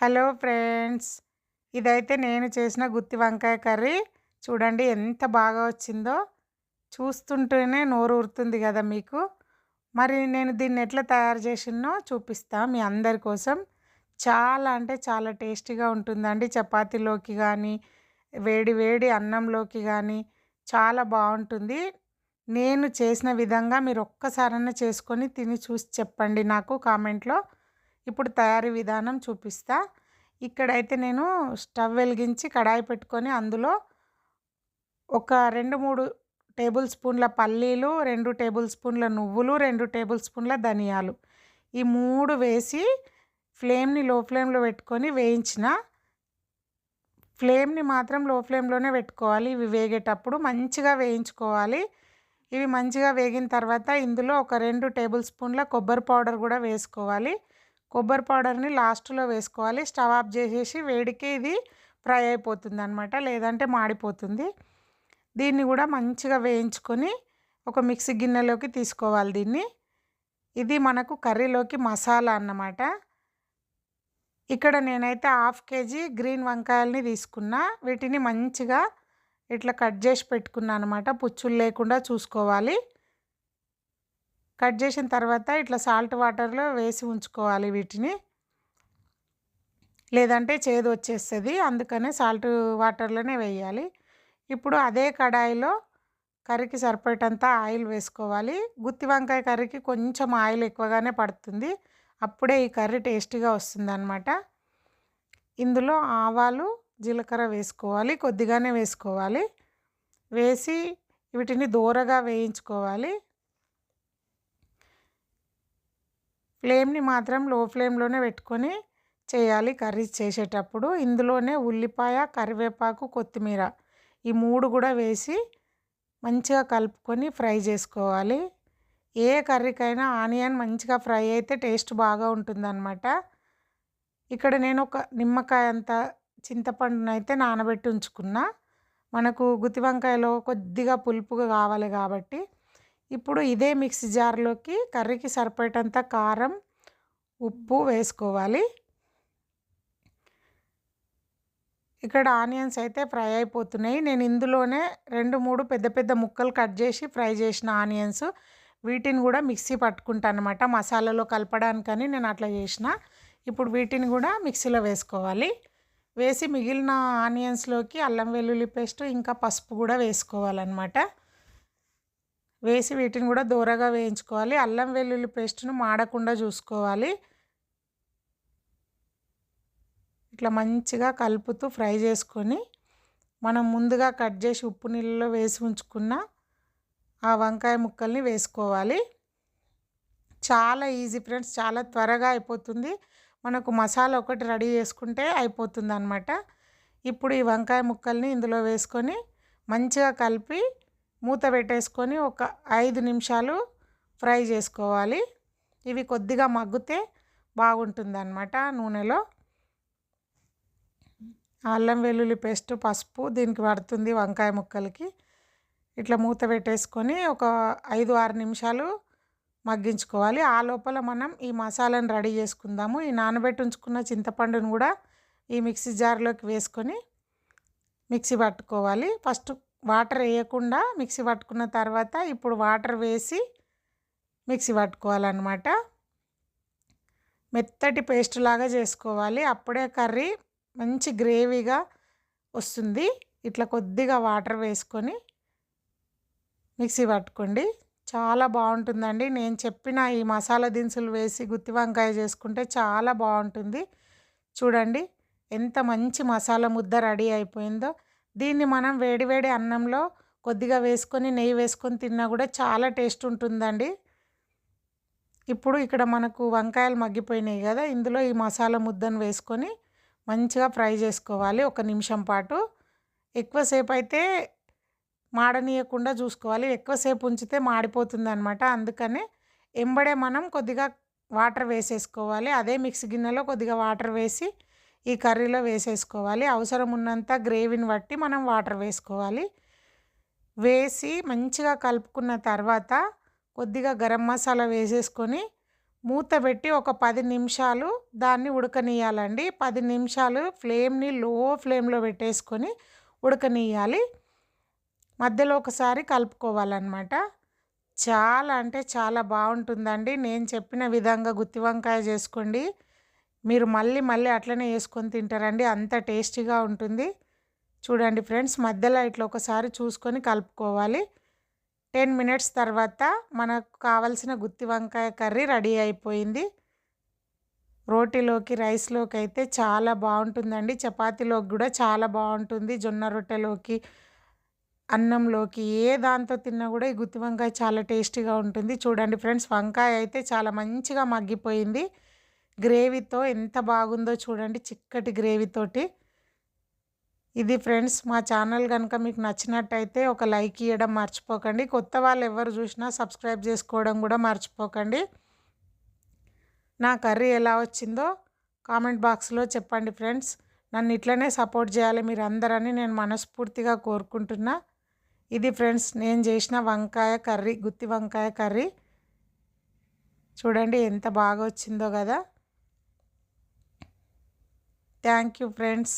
Hello friends. ఇదైతే నేను చేసిన గుత్తి వంకాయ కర్రీ. చూడండి ఎంత బాగా వచ్చిందో. చూస్తుంటేనే నోరు ఊరుతుంది కదా మీకు. మరి నేను దీన్ని ఎట్లా తయారు చేసినో చూపిస్తా మీ అందరి కోసం. చాలా అంటే చాలా టేస్టీగా ఉంటుందండి చపాతీలోకి కానీ వేడి వేడి అన్నంలోకి కానీ చాలా బాగుంటుంది. నేను చేసిన విధంగా మీరు ఒక్కసారైనా చేసుకొని తిని చూసి చెప్పండి నాకు కామెంట్లో. ఇప్పుడు తయారీ విధానం చూపిస్తా. ఇక్కడైతే నేను స్టవ్ వెలిగించి కడాయి పెట్టుకొని అందులో ఒక రెండు మూడు టేబుల్ స్పూన్ల పల్లీలు రెండు టేబుల్ స్పూన్ల నువ్వులు రెండు టేబుల్ స్పూన్ల ధనియాలు. ఈ మూడు వేసి ఫ్లేమ్ని లో ఫ్లేమ్లో పెట్టుకొని వేయించిన ఫ్లేమ్ని మాత్రం లో ఫ్లేమ్లోనే పెట్టుకోవాలి. ఇవి వేగేటప్పుడు మంచిగా వేయించుకోవాలి. ఇవి మంచిగా వేగిన తర్వాత ఇందులో ఒక రెండు టేబుల్ స్పూన్ల కొబ్బరి పౌడర్ కూడా వేసుకోవాలి. కొబ్బరి పౌడర్ని లాస్ట్లో వేసుకోవాలి. స్టవ్ ఆఫ్ చేసేసి వేడికే ఇది ఫ్రై అయిపోతుంది అనమాట లేదంటే మాడిపోతుంది. దీన్ని కూడా మంచిగా వేయించుకొని ఒక మిక్సీ గిన్నెలోకి తీసుకోవాలి దీన్ని. ఇది మనకు కర్రీలోకి మసాలా అన్నమాట. ఇక్కడ నేనైతే హాఫ్ కేజీ గ్రీన్ వంకాయల్ని తీసుకున్నా. వీటిని మంచిగా ఇట్లా కట్ చేసి పెట్టుకున్నా అనమాట పుచ్చులు లేకుండా చూసుకోవాలి. కట్ చేసిన తర్వాత ఇట్లా సాల్ట్ వాటర్లో వేసి ఉంచుకోవాలి వీటిని. లేదంటే చేదు వచ్చేస్తుంది అందుకనే సాల్ట్ వాటర్లోనే వేయాలి. ఇప్పుడు అదే కడాయిలో కర్రీకి సరిపడేటంత ఆయిల్ వేసుకోవాలి. గుత్తి వంకాయ కర్రీకి కొంచెం ఆయిల్ ఎక్కువగానే పడుతుంది. అప్పుడే ఈ కర్రీ టేస్టీగా వస్తుంది అనమాట ఇందులో ఆవాలు జీలకర్ర వేసుకోవాలి కొద్దిగానే వేసుకోవాలి. వేసి వీటిని దూరగా వేయించుకోవాలి. ఫ్లేమ్ని మాత్రం లో ఫ్లేమ్లోనే పెట్టుకొని చేయాలి కర్రీస్ చేసేటప్పుడు. ఇందులోనే ఉల్లిపాయ కరివేపాకు కొత్తిమీర ఈ మూడు కూడా వేసి మంచిగా కలుపుకొని ఫ్రై చేసుకోవాలి. ఏ కర్రీకైనా ఆనియన్ మంచిగా ఫ్రై అయితే టేస్ట్ బాగా ఉంటుందన్నమాట. ఇక్కడ నేను ఒక నిమ్మకాయ అంత చింతపండును అయితే నానబెట్టి ఉంచుకున్నా. మనకు గుత్తి వంకాయలో కొద్దిగా పులుపుగా కావాలి కాబట్టి ఇప్పుడు ఇదే మిక్సీ జార్లోకి కర్రీకి సరిపోయేటంత కారం ఉప్పు వేసుకోవాలి. ఇక్కడ ఆనియన్స్ అయితే ఫ్రై అయిపోతున్నాయి. నేను ఇందులోనే రెండు మూడు పెద్ద పెద్ద ముక్కలు కట్ చేసి ఫ్రై చేసిన ఆనియన్స్ వీటిని కూడా మిక్సీ పట్టుకుంటాను అనమాట మసాలాలో కలపడానికని నేను అట్లా చేసిన. ఇప్పుడు వీటిని కూడా మిక్సీలో వేసుకోవాలి. వేసి మిగిలిన ఆనియన్స్లోకి అల్లం వెల్లుల్లి పేస్ట్ ఇంకా పసుపు కూడా వేసుకోవాలన్నమాట. వేసి వీటిని కూడా దూరగా వేయించుకోవాలి. అల్లం వెల్లుల్లి పేస్ట్ను మాడకుండా చూసుకోవాలి. ఇట్లా మంచిగా కలుపుతూ ఫ్రై చేసుకొని మనం ముందుగా కట్ చేసి ఉప్పు నీళ్ళలో వేసి ఉంచుకున్న ఆ వంకాయ ముక్కల్ని వేసుకోవాలి. చాలా ఈజీ ఫ్రెండ్స్ చాలా త్వరగా అయిపోతుంది. మనకు మసాలా ఒకటి రెడీ చేసుకుంటే అయిపోతుంది అనమాట ఇప్పుడు ఈ వంకాయ ముక్కల్ని ఇందులో వేసుకొని మంచిగా కలిపి మూత పెట్టేసుకొని ఒక ఐదు నిమిషాలు ఫ్రై చేసుకోవాలి. ఇవి కొద్దిగా మగ్గితే బాగుంటుంది అనమాట నూనెలో. అల్లం వెల్లుల్లి పేస్ట్ పసుపు దీనికి పడుతుంది వంకాయ ముక్కలకి. ఇట్లా మూత పెట్టేసుకొని ఒక ఐదు ఆరు నిమిషాలు మగ్గించుకోవాలి. ఆ లోపల మనం ఈ మసాలాను రెడీ చేసుకుందాము. ఈ నానబెట్టి ఉంచుకున్న చింతపండును కూడా ఈ మిక్సీ జార్లోకి వేసుకొని మిక్సీ పట్టుకోవాలి. ఫస్ట్ వాటర్ వేయకుండా మిక్సీ పట్టుకున్న తర్వాత ఇప్పుడు వాటర్ వేసి మిక్సీ పట్టుకోవాలన్నమాట. మెత్తటి పేస్ట్ లాగా చేసుకోవాలి. అప్పుడే కర్రీ మంచి గ్రేవీగా వస్తుంది. ఇట్లా కొద్దిగా వాటర్ వేసుకొని మిక్సీ పట్టుకోండి. చాలా బాగుంటుందండి. నేను చెప్పిన ఈ మసాలా దినుసులు వేసి గుత్తి వంకాయ చేసుకుంటే చాలా బాగుంటుంది. చూడండి ఎంత మంచి మసాలా ముద్ద రెడీ అయిపోయిందో. దీన్ని మనం వేడివేడి అన్నంలో కొద్దిగా వేసుకొని నెయ్యి వేసుకొని తిన్నా కూడా చాలా టేస్ట్ ఉంటుందండి. ఇప్పుడు ఇక్కడ మనకు వంకాయలు మగ్గిపోయినాయి కదా ఇందులో ఈ మసాలా ముద్దను వేసుకొని మంచిగా ఫ్రై చేసుకోవాలి ఒక నిమిషం పాటు. ఎక్కువసేపు అయితే మాడనీయకుండా చూసుకోవాలి. ఎక్కువసేపు ఉంచితే మాడిపోతుంది అనమాట అందుకనే ఎంబడే మనం కొద్దిగా వాటర్ వేసేసుకోవాలి. అదే మిక్సీ గిన్నెలో కొద్దిగా వాటర్ వేసి ఈ కర్రీలో వేసేసుకోవాలి. అవసరం ఉన్నంత గ్రేవీని బట్టి మనం వాటర్ వేసుకోవాలి. వేసి మంచిగా కలుపుకున్న తర్వాత కొద్దిగా గరం మసాలా వేసేసుకొని మూత పెట్టి ఒక పది నిమిషాలు దాన్ని ఉడకనీయాలండి పది నిమిషాలు ఫ్లేమ్ని లో ఫ్లేమ్లో పెట్టేసుకొని ఉడకనీయాలి మధ్యలో ఒకసారి కలుపుకోవాలన్నమాట. చాలా అంటే చాలా బాగుంటుందండి. నేను చెప్పిన విధంగా గుత్తి వంకాయ చేసుకోండి. మీరు మళ్ళీ మళ్ళీ అట్లనే వేసుకొని తింటారండి. అంత టేస్టీగా ఉంటుంది. చూడండి ఫ్రెండ్స్ మధ్యలో ఇట్లా ఒకసారి చూసుకొని కలుపుకోవాలి. టెన్ మినిట్స్ తర్వాత మనకు కావలసిన గుత్తి వంకాయ కర్రీ రెడీ అయిపోయింది. రోటీలోకి రైస్లోకి అయితే చాలా బాగుంటుందండి. చపాతీలోకి కూడా చాలా బాగుంటుంది. జొన్న రొట్టెలోకి అన్నంలోకి ఏ దాంతో తిన్నా కూడా ఈ గుత్తి వంకాయ చాలా టేస్టీగా ఉంటుంది. చూడండి ఫ్రెండ్స్ వంకాయ అయితే చాలా మంచిగా మగ్గిపోయింది. గ్రేవీతో ఎంత బాగుందో చూడండి చిక్కటి గ్రేవీతోటి ఇది ఫ్రెండ్స్ మా ఛానల్ కనుక మీకు నచ్చినట్టయితే ఒక లైక్ ఇవ్వడం మర్చిపోకండి. కొత్త వాళ్ళు ఎవరు చూసినా సబ్స్క్రైబ్ చేసుకోవడం కూడా మర్చిపోకండి. నా కర్రీ ఎలా వచ్చిందో కామెంట్ బాక్స్లో చెప్పండి ఫ్రెండ్స్. నన్ను ఇట్లనే సపోర్ట్ చేయాలి మీరు అందరని నేను మనస్ఫూర్తిగా కోరుకుంటున్నా. ఇది ఫ్రెండ్స్ నేను చేసిన వంకాయ కర్రీ గుత్తి వంకాయ కర్రీ. చూడండి ఎంత బాగా వచ్చిందో కదా. Thank you friends